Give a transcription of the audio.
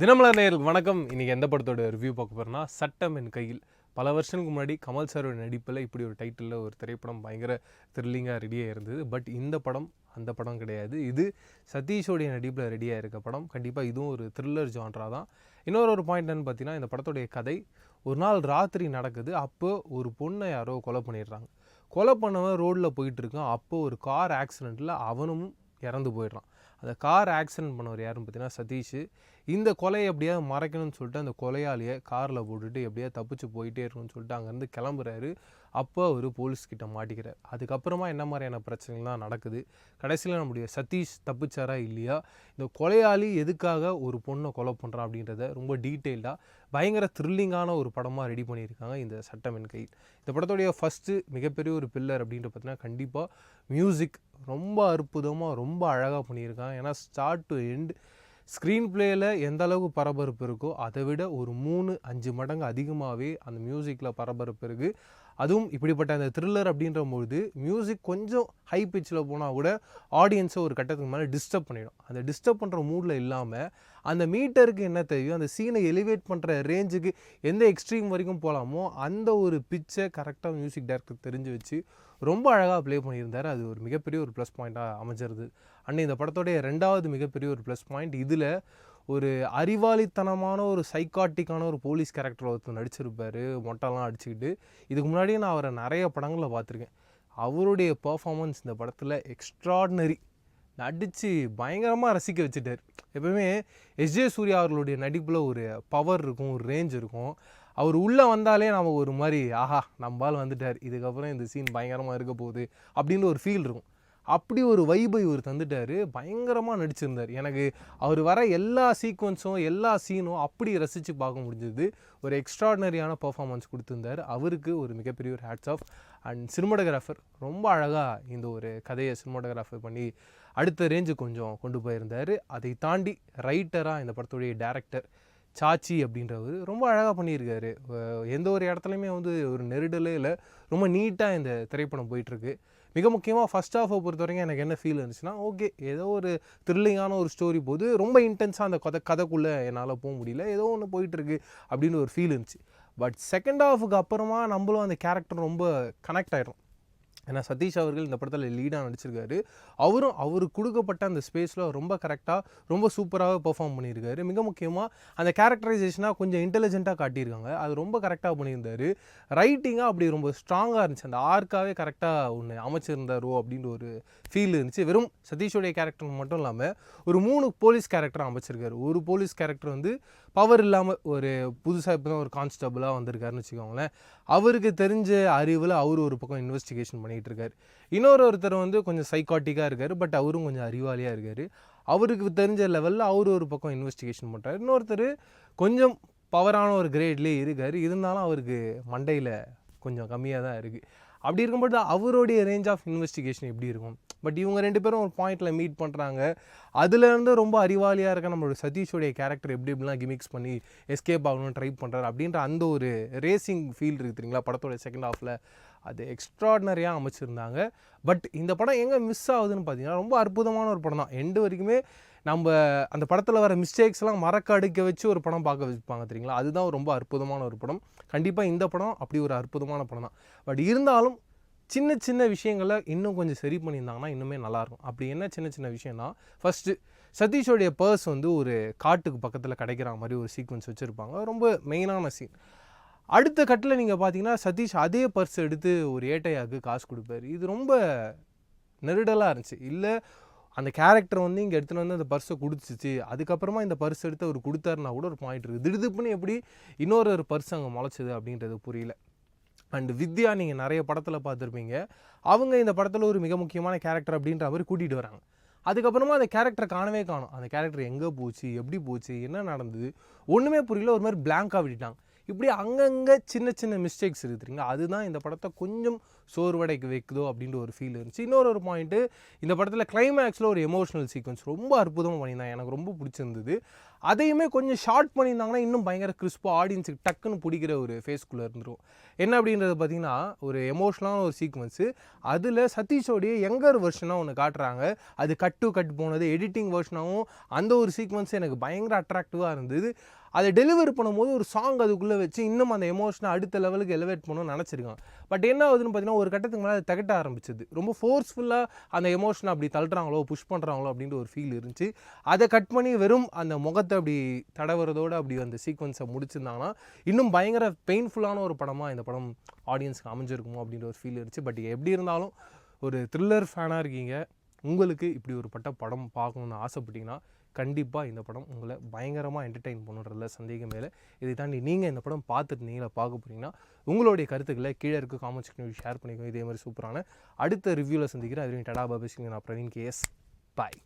தினமலர் நேயர்களுக்கு வணக்கம். இன்றைக்கி எந்த படத்தோட ரிவ்யூ பார்க்க போறோம்னா சட்டம் என் கையில். பல வருஷங்களுக்கு முன்னாடி கமல் சாரோட நடிப்பில் இப்படி ஒரு டைட்டிலில் ஒரு திரைப்படம் பயங்கர த்ரில்லிங்காக ரெடியாக இருந்தது. பட் இந்த படம் அந்த படம் கிடையாது. இது சதீஷோடைய நடிப்பில் ரெடியாக இருக்க படம். கண்டிப்பாக இதுவும் ஒரு த்ரில்லர் ஜான்ரா தான். இன்னொரு ஒரு பாயிண்ட் என்னன்னு பார்த்தீங்கன்னா இந்த படத்துடைய கதை ஒரு நாள் ராத்திரி நடக்குது. அப்போ ஒரு பொண்ணை யாரோ கொலை பண்ணிடுறாங்க. கொலை பண்ணவன் ரோட்டில் போயிட்டுருக்கான் அப்போது அப்போ ஒரு கார் ஆக்சிடெண்ட்டில் அவனும் இறந்து போயிடுறான். அந்த கார் ஆக்சிடென்ட் பண்ணவர் யாருன்னு பார்த்தீங்கன்னா சதீஷ். இந்த கொலையை எப்படியாவது மறைக்கணும்னு சொல்லிட்டு அந்த கொலையாளியை காரில் போட்டுட்டு எப்படியா தப்பிச்சு போயிட்டே இருக்கணும்னு சொல்லிட்டு அங்கேருந்து கிளம்புறாரு. அப்போ அவர் போலீஸ்கிட்ட மாட்டிக்கிறார். அதுக்கப்புறமா என்ன மாதிரியான பிரச்சனைலாம் நடக்குது? கடைசியில் நம்முடைய சதீஷ் தப்பிச்சாரா இல்லையா? இந்த கொலையாளி எதுக்காக ஒரு பொண்ணை கொலை பண்ணுறான் அப்படின்றத ரொம்ப டீட்டெயில்டாக பயங்கர த்ரில்லிங்கான ஒரு படமாக ரெடி பண்ணியிருக்காங்க இந்த சட்டமென் கையில். இந்த படத்துடைய ஃபஸ்ட்டு மிகப்பெரிய ஒரு பில்லர் அப்படின்ட்டு பார்த்தீங்கன்னா கண்டிப்பாக மியூசிக் ரொம்ப அற்புதமாக ரொம்ப அழகாக பண்ணியிருக்கான். ஏன்னா ஸ்டார்ட் டு எண்ட் ஸ்க்ரீன் பிளேயில் எந்த அளவுக்கு பரபரப்பு இருக்கோ அதை விட ஒரு மூணு அஞ்சு மடங்கு அதிகமாகவே அந்த மியூசிக்கில் பரபரப்பு இருக்குது அதுவும் இப்படிப்பட்ட அந்த த்ரில்லர் அப்படின்ற பொழுது மியூசிக் கொஞ்சம் ஹை பிச்சில் போனால் கூட ஆடியன்ஸை ஒரு கட்டத்துக்கு மேலே டிஸ்டர்ப் பண்ணிடும். அந்த டிஸ்டர்ப் பண்ணுற மூடில் இல்லாமல் அந்த மீட்டருக்கு என்ன தேவையோ அந்த சீனை எலிவேட் பண்ணுற ரேஞ்சுக்கு எந்த எக்ஸ்ட்ரீம் வரைக்கும் போகலாமோ அந்த ஒரு பிச்சை கரெக்டாக மியூசிக் டைரக்டர் தெரிஞ்சு வச்சு ரொம்ப அழகாக ப்ளே பண்ணியிருந்தார். அது ஒரு மிகப்பெரிய ஒரு ப்ளஸ் பாயிண்ட்டாக அமைஞ்சிருது. அண்ட் இந்த படத்தோடைய ரெண்டாவது மிகப்பெரிய ஒரு ப்ளஸ் பாயிண்ட் இதில் ஒரு அறிவாளித்தனமான ஒரு சைக்காட்டிக்கான ஒரு போலீஸ் கேரக்டர் ஒருத்தர் நடிச்சிருப்பார். மொட்டைலாம் அடிச்சுக்கிட்டு. இதுக்கு முன்னாடியே நான் அவரை நிறைய படங்களில் பார்த்துருக்கேன். அவருடைய பர்ஃபாமன்ஸ் இந்த படத்தில் எக்ஸ்ட்ராடினரி நடித்து பயங்கரமாக ரசிக்க வச்சுட்டார். எப்பவுமே எஸ்ஜே சூர்யா அவர்களுடைய நடிப்பில் ஒரு பவர் இருக்கும் ஒரு ரேஞ்ச் இருக்கும். அவர் உள்ளே வந்தாலே நம்ம ஒரு மாதிரி ஆஹா நம்மால் வந்துட்டார். இதுக்கப்புறம் இந்த சீன் பயங்கரமாக இருக்க போகுது. அப்படின்னு ஒரு ஃபீல் இருக்கும். அப்படி ஒரு வைபை இவர் தந்துட்டார். பயங்கரமாக நடிச்சிருந்தார். எனக்கு அவர் வர எல்லா சீக்வன்ஸும் எல்லா சீனும் அப்படி ரசித்து பார்க்க முடிஞ்சது. ஒரு எக்ஸ்ட்ராடினரியான பர்ஃபார்மன்ஸ் கொடுத்துருந்தார். அவருக்கு ஒரு மிகப்பெரிய ஒரு ஹேட்ஸ் ஆஃப் அண்ட் சினிமாட்டோகிராஃபர் ரொம்ப அழகாக இந்த ஒரு கதையை சினிமாட்டோகிராஃபர் பண்ணி அடுத்த ரேஞ்சு கொஞ்சம் கொண்டு போயிருந்தார். அதை தாண்டி ரைட்டராக இந்த படத்துடைய டேரக்டர் சாச்சி அப்படின்றவர் ரொம்ப அழகாக பண்ணியிருக்காரு. எந்த ஒரு இடத்துலையுமே வந்து ஒரு நெருடலே இல்லை. ரொம்ப நீட்டாக இந்த திரைப்படம் போயிட்டுருக்கு. மிக முக்கியமாக ஃபஸ்ட் ஹாஃபை பொறுத்த வரைக்கும் எனக்கு என்ன ஃபீல் இருந்துச்சுன்னா ஓகே ஏதோ ஒரு த்ரில்லிங்கான ஒரு ஸ்டோரி போது ரொம்ப இன்டென்ஸாக அந்த கதை கதைக்குள்ளே என்னால் போக முடியல. ஏதோ ஒன்று போயிட்டுருக்கு அப்படின்னு ஒரு ஃபீல் இருந்துச்சு. பட் செகண்ட் ஹாஃபுக்கு அப்புறமா நம்மளும் அந்த கேரக்டர் ரொம்ப கனெக்ட் ஆகிடும் ஏன்னா சதீஷ் அவர்கள் இந்த படத்தில் லீடாக நடிச்சிருக்காரு. அவரும் அவருக்கு கொடுக்கப்பட்ட அந்த ஸ்பேஸில் ரொம்ப கரெக்டாக ரொம்ப சூப்பராக பெர்ஃபார்ம் பண்ணியிருக்காரு. மிக முக்கியமாக அந்த கேரக்டரைசேஷனாக கொஞ்சம் இன்டெலிஜென்ட்டாக காட்டியிருக்காங்க. அது ரொம்ப கரெக்டாக பண்ணியிருந்தார். ரைட்டிங்காக அப்படி ரொம்ப ஸ்ட்ராங்காக இருந்துச்சு. அந்த ஆர்க்காகவே கரெக்டாக ஒன்று அமைச்சிருந்தாரோ அப்படின்ற ஒரு ஃபீல் இருந்துச்சு. வெறும் சதீஷோடைய கேரக்டர் மட்டும் இல்லாமல் ஒரு மூணு போலீஸ் கேரக்டர் அமைச்சிருக்காரு. ஒரு போலீஸ் கேரக்டர் வந்து பவர் இல்லாமல் ஒரு புதுசாக இப்போ தான் ஒரு கான்ஸ்டபுளாக வந்திருக்காருன்னு வச்சுக்கோங்களேன். அவருக்கு தெரிஞ்ச அறிவில் அவர் ஒரு பக்கம் இன்வெஸ்டிகேஷன் பண்ணிகிட்டு இருக்கார். இன்னொரு ஒருத்தர் வந்து கொஞ்சம் சைக்காட்டிக்காக இருக்கார் பட் அவரும் கொஞ்சம் அறிவாளியாக இருக்கார். அவருக்கு தெரிஞ்ச லெவலில் அவர் ஒரு பக்கம் இன்வெஸ்டிகேஷன் பண்ணுறாரு இன்னொருத்தர் கொஞ்சம் பவரான ஒரு கிரேட்லேயே இருக்கார். இருந்தாலும் அவருக்கு மண்டையில் கொஞ்சம் கம்மியாக தான் இருக்குது அப்படி இருக்கும்போது அவருடைய ரேஞ்ச் ஆஃப் இன்வெஸ்டிகேஷன் எப்படி இருக்கும்? பட் இவங்க ரெண்டு பேரும் ஒரு பாயிண்டில் மீட் பண்ணுறாங்க அதுலேருந்து ரொம்ப அறிவாளியாக இருக்க நம்மளோட சதீஷோடைய கேரக்டர் எப்படி எப்படிலாம் கிமிக்ஸ் பண்ணி எஸ்கேப் ஆகணும்னு ட்ரை பண்ணுறாரு அப்படின்ற அந்த ஒரு ரேசிங் ஃபீல் இருக்குது தெரியுங்களா? படத்தோட செகண்ட் ஹாஃபில் அது எக்ஸ்ட்ராடினரியாக அமைச்சிருந்தாங்க. பட் இந்த படம் எங்கே மிஸ் ஆகுதுன்னு பார்த்தீங்கன்னா ரொம்ப அற்புதமான ஒரு படம் தான். எண்டு வரைக்குமே நம்ம அந்த படத்தில் வர மிஸ்டேக்ஸ்லாம் மறக்க அடுக்க வச்சு ஒரு படம் பார்க்க வைப்பாங்க தெரியுங்களா? அதுதான் ரொம்ப அற்புதமான ஒரு படம். கண்டிப்பாக இந்த படம் அப்படி ஒரு அற்புதமான படம் தான். பட் இருந்தாலும் சின்ன சின்ன விஷயங்களை இன்னும் கொஞ்சம் சரி பண்ணியிருந்தாங்கன்னா இன்னுமே நல்லாயிருக்கும். அப்படி என்ன சின்ன சின்ன விஷயம்னா ஃபஸ்ட்டு சதீஷோடைய பர்ஸ் வந்து ஒரு காட்டுக்கு பக்கத்தில் கிடைக்கிற மாதிரி ஒரு சீக்வன்ஸ் வச்சுருப்பாங்க. ரொம்ப மெயினான சீன் அடுத்த கட்டில் நீங்கள் பார்த்தீங்கன்னா சதீஷ் அதே பர்ஸ் எடுத்து ஒரு ஏட்டையாவுக்கு காசு கொடுப்பாரு. இது ரொம்ப நெருடலாக இருந்துச்சு. இல்லை அந்த கேரக்டர் வந்து இங்கே எடுத்துகிட்டு வந்து அந்த பர்ஸை கொடுத்துச்சு. அதுக்கப்புறமா இந்த பர்ஸ் எடுத்து அவர் கொடுத்தாருன்னா கூட ஒரு பாயிண்ட் இருக்குது திடுதுப்புன்னு எப்படி இன்னொரு ஒரு பர்ஸ் அங்கே முளைச்சது அப்படின்றது புரியல. அண்ட் வித்யா நீங்கள் நிறைய படத்தில் பார்த்துருப்பீங்க. அவங்க இந்த படத்தில் ஒரு மிக முக்கியமான கேரக்டர் அப்படின்ற மாதிரி கூட்டிகிட்டு வராங்க. அதுக்கப்புறமா அந்த கேரக்டரை காணவே காணும். அந்த கேரக்டர் எங்கே போச்சு? எப்படி போச்சு? என்ன நடந்தது? ஒன்றுமே புரியல. ஒரு மாதிரி பிளாங்காக விட்டுட்டாங்க. இப்படி அங்கங்கே சின்ன சின்ன மிஸ்டேக்ஸ் இருக்குதுங்க. அதுதான் இந்த படத்தை கொஞ்சம் சோர்வடைக்கு வைக்குதோ அப்படின்ற ஒரு ஃபீல் இருந்துச்சு. இன்னொரு ஒரு பாயிண்ட்டு இந்த படத்தில் கிளைமேக்ஸில் ஒரு எமோஷனல் சீக்வன்ஸ் ரொம்ப அற்புதமாக பண்ணியிருந்தாங்க. எனக்கு ரொம்ப பிடிச்சிருந்தது. அதையுமே கொஞ்சம் ஷார்ட் பண்ணியிருந்தாங்கன்னா இன்னும் பயங்கர கிறிஸ்பாக ஆடியன்ஸுக்கு டக்குன்னு பிடிக்கிற ஒரு ஃபேஸ்க்குள்ளே இருந்துடும் என்ன அப்படின்றது பார்த்தீங்கன்னா ஒரு எமோஷனலான ஒரு சீக்வன்ஸு அதில் சதீஷோடைய யங்கர் வெர்ஷனாக ஒன்று காட்டுறாங்க. அது கட் டு கட் போனது எடிட்டிங் வெர்ஷனாகவும் அந்த ஒரு சீக்வன்ஸ் எனக்கு பயங்கர அட்ராக்டிவாக இருந்தது. அதை டெலிவரி பண்ணும்போது ஒரு சாங் அதுக்குள்ளே வச்சு இன்னும் அந்த எமோஷனை அடுத்த லெவலுக்கு எலிவேட் பண்ணணும்னு நினச்சிருக்கான். பட் என்ன ஆகுதுன்னு பார்த்தீங்கன்னா ஒரு கட்டத்துக்கு மேலே அது தகட்ட ஆரம்பிச்சது. ரொம்ப ஃபோர்ஸ்ஃபுல்லாக அந்த எமோஷனை அப்படி தள்ளுறாங்களோ புஷ் பண்ணுறாங்களோ அப்படின்ற ஒரு ஃபீல் இருந்துச்சு. அதை கட் பண்ணி வெறும் அந்த முகத்தை அப்படி தடவுறதோடு அப்படி அந்த சீக்வன்ஸை முடிச்சிருந்தாங்கன்னா இன்னும் பயங்கர பெயின்ஃபுல்லான ஒரு படமாக இந்த படம் ஆடியன்ஸ்க்கு அமைஞ்சிருக்குமோ அப்படின்ற ஒரு ஃபீல் இருந்துச்சு. பட் எப்படி இருந்தாலும் ஒரு த்ரில்லர் ஃபேனாக இருக்கீங்க. உங்களுக்கு இப்படி ஒரு பட்ட படம் பார்க்கணுன்னு ஆசைப்பட்டீங்கன்னா கண்டிப்பாக இந்த படம் உங்களை பயங்கரமாக என்டர்டெயின் பண்ணுறதுல சந்தேகம் மேலே இதை தாண்டி நீங்கள் இந்த படம் பார்த்துட்டு நீங்களே பார்க்க போகிறீங்கன்னா உங்களுடைய கருத்துக்களை கீழே இருக்க காமெண்ட் ஷேர் பண்ணிக்கோங்க. இதே மாதிரி சூப்பரான அடுத்த ரிவ்யூவில் சந்திக்கிறேன். அதுலேயும் டடா பாபிஸ்க்கு நான் பிரவீன் கேஎஸ் பாய்